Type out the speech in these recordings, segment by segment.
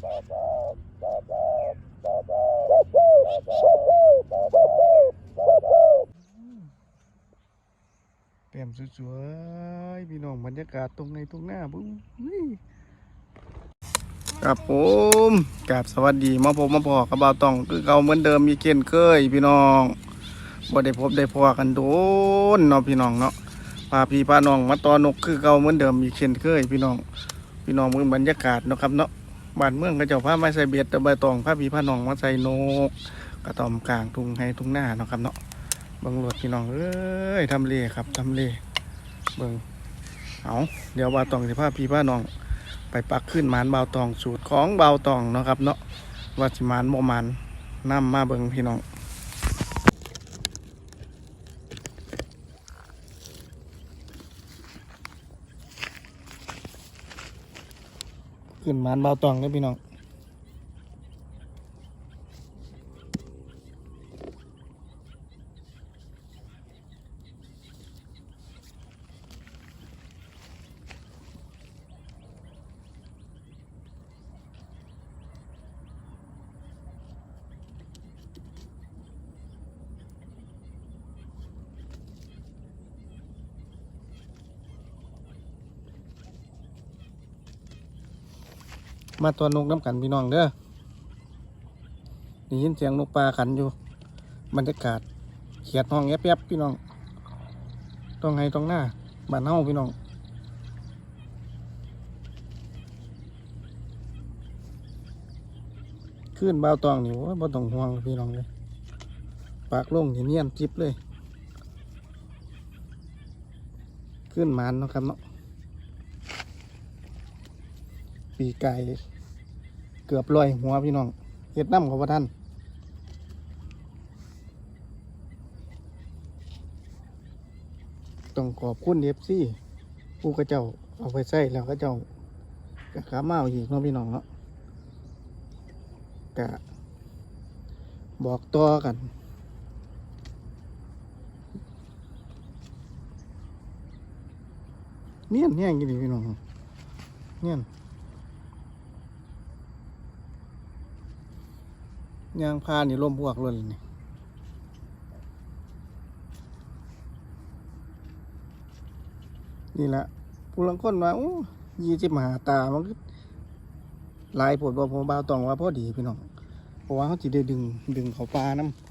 เตรียมสวยๆ พี่น้องบรรยากาศตรงในตรงหน้าบุ้งครับผมกราบสวัสดีมาพบมาพอกับบ่าวตอง คือเก่าเหมือนเดิมมีเกณฑ์เคย พี่น้องบ่ได้พบได้พอกันโดนเนาะพี่น้องเนาะพาพี่พาน้องมาตอนกคือเก่าเหมือนเดิมมีเกณฑ์เคย พี่น้อง พี่น้องมืองบรรยากาศเนาะครับเนาะ บ้านเมืองก็เจ้าพามาใส่เบียดตะใบตองพาพีผ้านองมาใส่นก กระตอมกลางทุงให้ทุงหน้าเนาะครับเนาะบังหลวดพี่น้องเอ้ยทำเลครับทำเลเบิ่งเอาเดี๋ยวบาตองสิพาพีผ้านอง ไปปักขึ้นหมานเบาตองสูตรของเบาตองเนาะครับเนาะว่าสิหมานบ่หมานนำมาเบิ่งพี่น้อง ขึ้นมานเบาตองเด้อพี่น้อง มาตัวนกน้ำกันพี่น้องเด้อได้ยินเสียงนกปลาขันอยู่บรรยากาศเขียดห้องแอบๆพี่น้องต้องให้ต้องหน้าบ้านเฮาพี่น้องขึ้นเบาวตองนี่ว่าบ่ต้องห่วงพี่น้องเลยปากโล่งเนียนจิบเลย ขึ้นมานเนาะครับเนาะ ปีไก่เกือบลอยหัวพี่น้องเฮ็ดน้ำของพระท่านต้องขอบคุณเอฟซี่ผู้กระเจ้าเอาไปใส่แล้วก็เจ้าก็ขาเอาอีกเนาะพี่น้องเนาะกะบอกต่อกันเนียนเนี่ยกินดีพี่น้องเนีย ยางพานี่ร่มพวกเลยนี่นี่แหละผู้ลังคนว่าอู้ยี่สิบมหาตามันก็ลายผลบ่ผมบ่าวตองว่าพอดีพี่น้องเพราะว่าเขาจีได้ดึงดึงเขาปลาน้ำ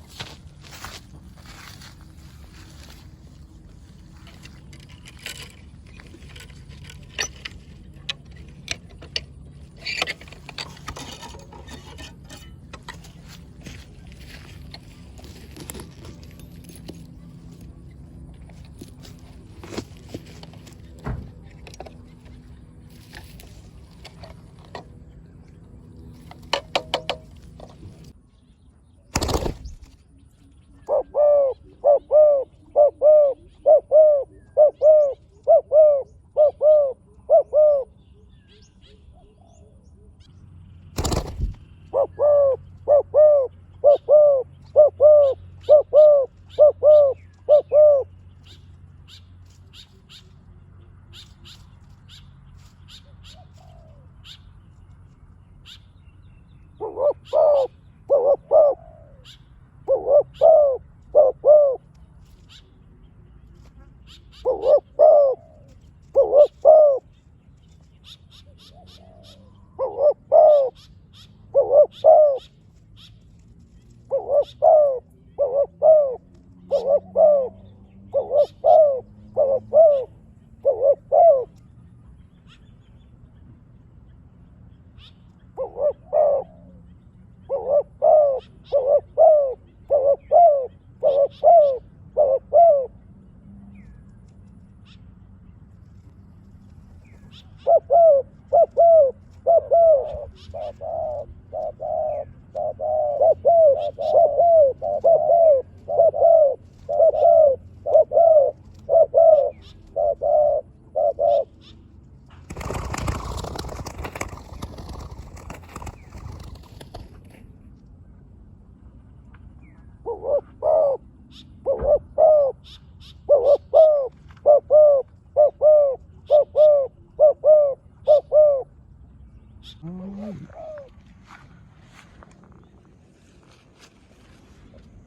Woo-hoo!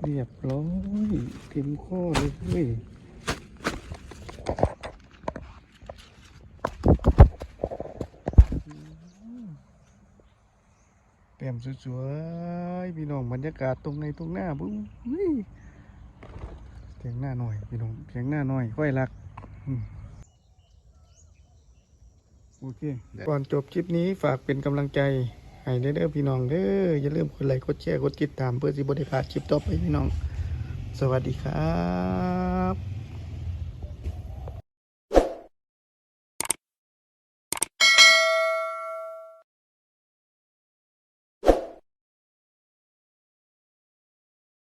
เรียบร้อยเต็มข้อเลยเว้ยเต็มสวยๆพี่น้องบรรยากาศตรงในตรงหน้าบุ้งเสียงหน้าหน่อยพี่น้องเสียงหน้าหน่อยค่อยรักโอเคก่อนจบคลิปนี้ฝากเป็นกำลังใจ ให้เด้อพี่น้องเด้ออย่าลืมกดไลค์กดแชร์กดติดตามเพื่อสิบได้พลาดคลิปต่อไปพี่น้อง สวัสดีครับ